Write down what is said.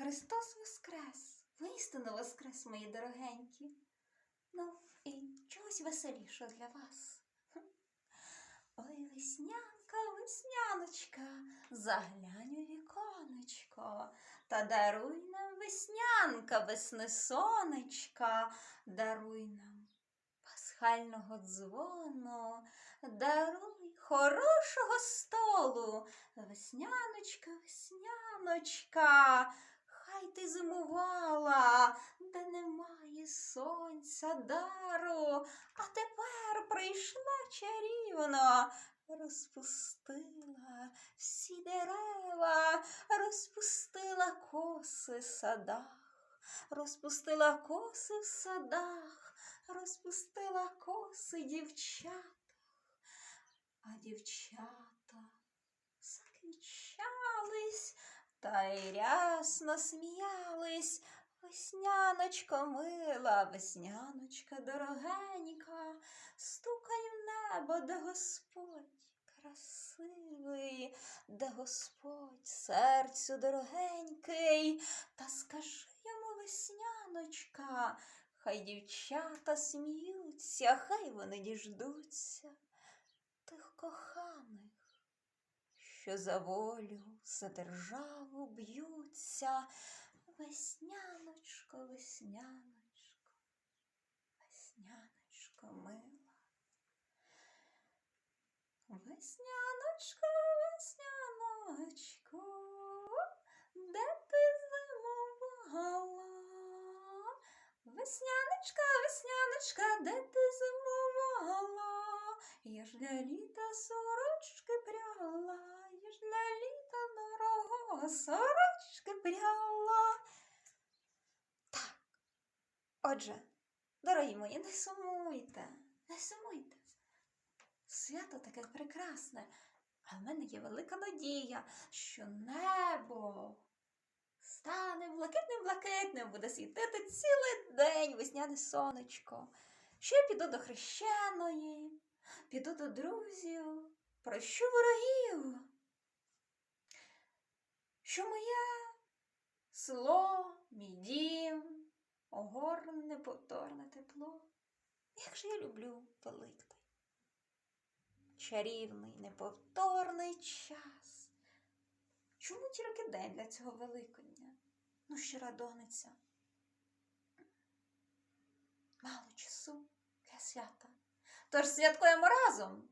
Христос Воскрес! Воістину Воскрес, мої дорогенькі. Ну, і чогось веселіше для вас. Ой, веснянка, весняночка, заглянь у віконечко, та даруй нам веснянка, весни сонечка, даруй нам пасхального дзвону, даруй хорошого столу, весняночка, весняночка. Ти зимувала, де немає сонця дару, а тепер прийшла чарівно, розпустила всі дерева, розпустила коси в садах, розпустила коси в садах, розпустила коси дівчатах, а дівчата закричались та й рясно сміялись. Весняночко мила, весняночка дорогенька, стукай в небо, де Господь красивий, де Господь серцю дорогенький, та скажи йому весняночка, хай дівчата сміються, хай вони діждуться тих коханих що за волю, за державу б'ються. Весняночко, весняночко, весняночко мила. Весняночко, весняночко, де ти зимувала? Весняночка, весняночка, де ти зимувала? Я ж для літа сорочки дорогого сорочки пряла. Так. Отже, дорогі мої, не сумуйте, не сумуйте. Свято таке прекрасне, а в мене є велика надія, що небо стане блакитним-блакитним, буде світити цілий день весняне сонечко. Я піду до хрещеної, піду до друзів, прощу ворогів. Що моє село, мій дім, огорне неповторне тепло. Як же я люблю Великдень. Чарівний, неповторний час. Чому тільки день для цього Великодня? Ну, ще радониця. Мало часу для свята. Тож святкуємо разом